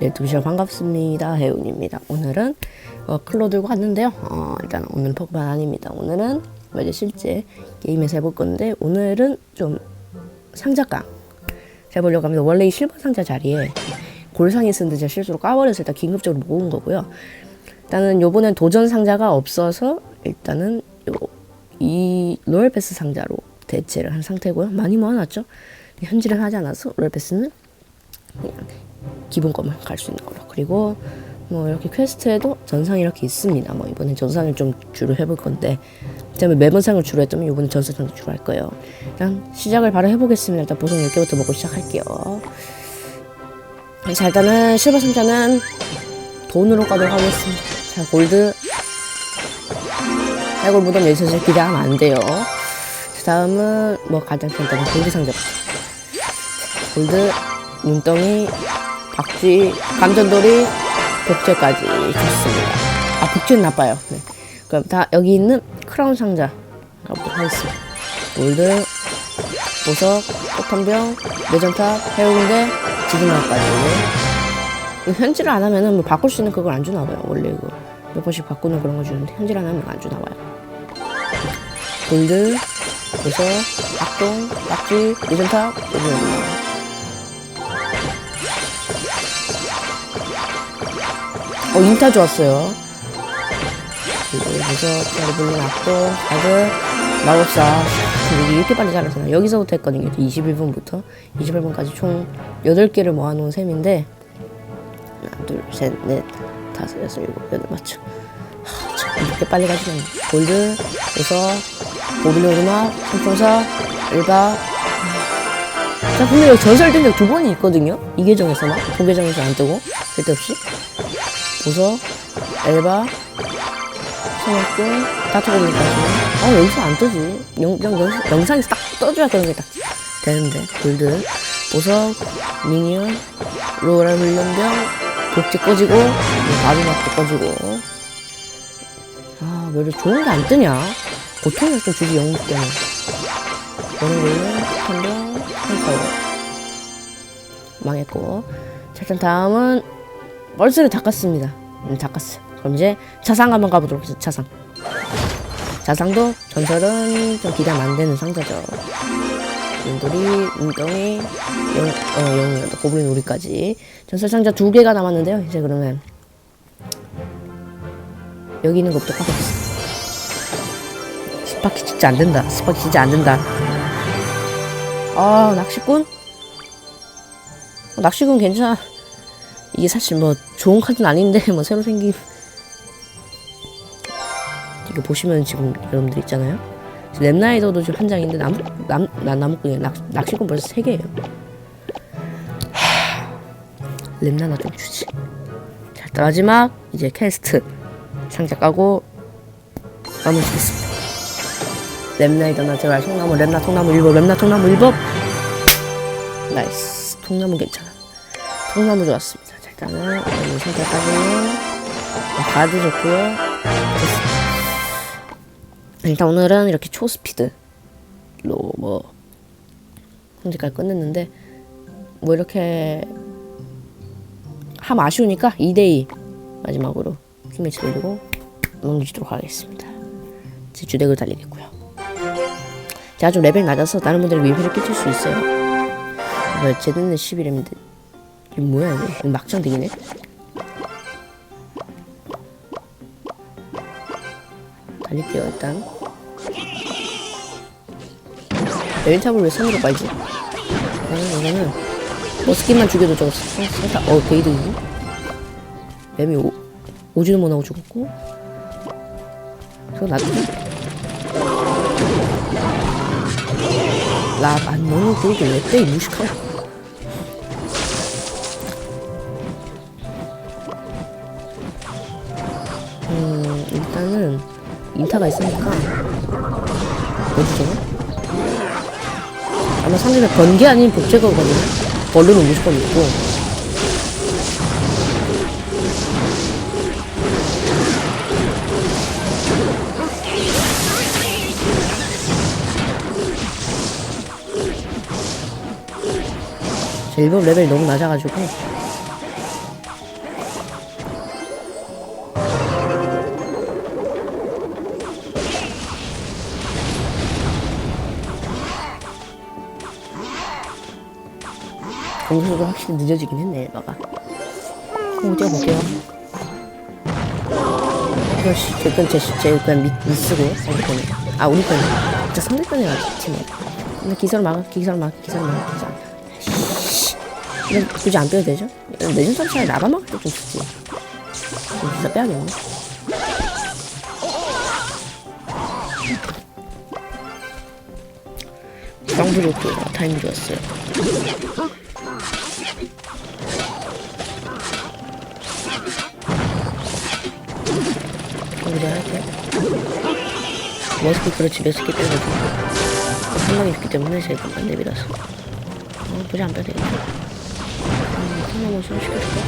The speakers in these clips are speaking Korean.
네, 두시간 반갑습니다. 해운입니다. 오늘은 어, 클로 들고 왔는데요. 어, 일단 오늘은 폭발 아닙니다. 오늘은 뭐 이제 실제 게임에서 해볼 건데 오늘은 좀 상자깡 해보려고 합니다. 원래 이 실버 상자 자리에 골상이 있었는데 제가 실수로 까버려서 일단 긴급적으로 모은 거고요. 일단은 요번엔 도전 상자가 없어서 일단은 요, 이 로열 패스 상자로 대체를 한 상태고요. 많이 모아놨죠. 현질은 하지 않아서 로열 패스는 기본 것만 갈 수 있는 걸로. 그리고 뭐 이렇게 퀘스트에도 전상이 이렇게 있습니다. 뭐 이번엔 전상을 좀 주로 해볼 건데, 제가 매번 상을 주로 했다면 이번엔 전상을 주로 할 거예요. 일단 시작을 바로 해보겠습니다. 일단 보석 10개부터 먹고 시작할게요. 자 일단은 실버 상자는 돈으로 가도록 하겠습니다. 자 골드 해골 무덤 여기서 기대하면 안 돼요. 자, 다음은 뭐 가장 간단한 골드 상자부터. 골드 눈덩이 박쥐 감전돌이 복제까지 좋습니다. 아 복제는 나빠요. 네. 그럼 다 여기 있는 크라운 상자 가보도록 하겠습니다. 골드 보석 폭탄병 내전탑 해오군대 지진마까지 현질을 안 하면은 뭐 바꿀 수 있는 그걸 안 주나 봐요. 원래 이거 몇 번씩 바꾸는 그런 거 주는데 현질 안 하면 안 주나 봐요. 골드 보석 악동 낙지 내전탑 여기 어 인타 좋았어요. 그리고 여기서 가르블린 악동 가드 마법사 여기 이렇게 빨리 자랐잖아요. 여기서부터 했거든요. 21분부터 28분까지 총 8개를 모아놓은 셈인데 하나 둘 셋 넷 다섯 여섯 일곱 여덟 맞죠. 이렇게 빨리 가지고 골드 고블린 오르막 삼총사 일바 자 근데 전설 된적 두 번이 있거든요. 이 계정에서만 그 계정에서 안 뜨고 쓸데없이 보석 엘바 성악군 다트고블린까지 아 여기서 안 뜨지. 영, 영, 영, 영상에서 딱 떠줘야 그런 게딱 되는데. 골드 보석 미니언 로라 훈련병 복지 꺼지고 마지막도 꺼지고. 아 왜 이렇게 좋은 게 안 뜨냐? 보통은 좀 주지 영웅 때문에 너는 걸로 한병 한컬 망했고. 자 일단 다음은 멀스를 닦았습니다 음, 닦았어. 그럼 이제 차상 한번 가보도록 하겠습니다 차상. 자상도 전설은 좀 기대하면 안 되는 상자죠. 윤돌이, 눈덩이, 영, 어, 영웅, 고블린 우리까지. 전설 상자 두 개가 남았는데요 이제 그러면. 여기 있는 것부터 까보겠습니다 스파키 진짜 안 된다. 스파키 진짜 안 된다. 아 낚시꾼? 어, 낚시꾼 괜찮아 이게 사실 뭐 좋은 카드는 아닌데 뭐 새로 생긴 이거 보시면 지금 여러분들 있잖아요. 랩라이더도 지금 한 장인데 나무 남, 나 나무꾼이 낚, 낚시꾼 벌써 세 개예요. 하, 랩 하나 좀 주지. 자 일단 마지막 이제 캐스트 상자 까고 마무리하겠습니다. 랩라이더나 제발 통나무 랩나 통나무 1법 랩나 통나무 1법. 나이스. 통나무 괜찮아. 통나무 좋았습니다. 자 일단은 여기 상자까지는 가드 좋고요. 일단 오늘은 이렇게 초스피드로 뭐 현재까지 끝냈는데 뭐 이렇게 함 아쉬우니까 2대2 마지막으로 킹매치 돌리고 넘기도록 하겠습니다. 제 주덱을 달리겠고요. 제가 좀 레벨 낮아서 다른 분들이 위협을 끼칠 수 있어요. 제드는 11인데 이게 뭐야 이거? 막장 되기네 달릴게요 일단. 멜탑을 왜 손으로 빨지? 나는 이거는 머스kit만 죽여도 저거 살짝 어 베이드이지? 뱀이 오, 오지도 못하고 죽었고. 저거 놔두자 라안 너무 그러게 왜빼 무식하고 일단은 인타가 있으니까 어디죠? 아마 상대는 번개 아닌 복제거거든요. 벌루는 무조건 있고. 제 일본 레벨이 너무 낮아가지고 공수도 확실히 늦어지긴 했네 에바가. 한번 뛰어볼게요. 이거 씨, 제 건, 제, 제 그냥 밑, 밑 쓰고 우리 편이 아 우리 편이 진짜 상대편이랑 팀이야 근데 기사를 막아 기사를 막아 기사를 막아 기사. 씨. 이건 굳이 안 빼도 되죠? 내전 삼차에 나가 막을 때좀 쓰지. 좀 기사 빼야겠네. 쌍부리오크 타이밍 좋았어요 여기 내가 할게 머스키 그렇지 몇스키 빼가지고 한 명이 있기 때문에 제가 안 내밀어서. 어, 굳이 안 빼도 되겠다 음, 하나만 좀 시켜줄까?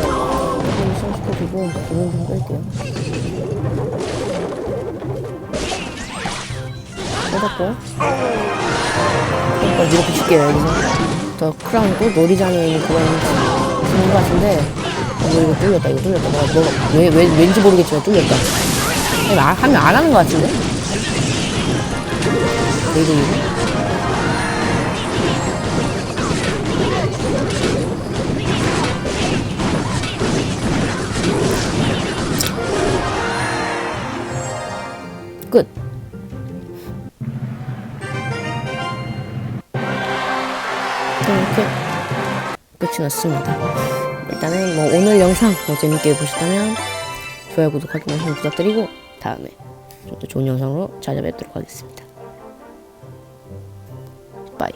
하나만 좀 시켜주고 고민 좀 끌게요. 꽂았고 그러니까 이렇게 줄게요 여기서. 더 크라운도 놀이자는 그런 쓰는 것 같은데 이거 이거 뚫렸다 이거 뚫렸다. 뭐가 뭐가 왜, 왜 왠지 모르겠지만 뚫렸다. 안- 하면 안 하는 것 같은데? 왜 이거 이거 끝 끝이 났습니다. 일단은 뭐 오늘 영상 뭐 재밌게 보셨다면 좋아요, 구독하기 말씀 부탁드리고 다음에 좀 더 좋은 영상으로 찾아뵙도록 하겠습니다. 빠이.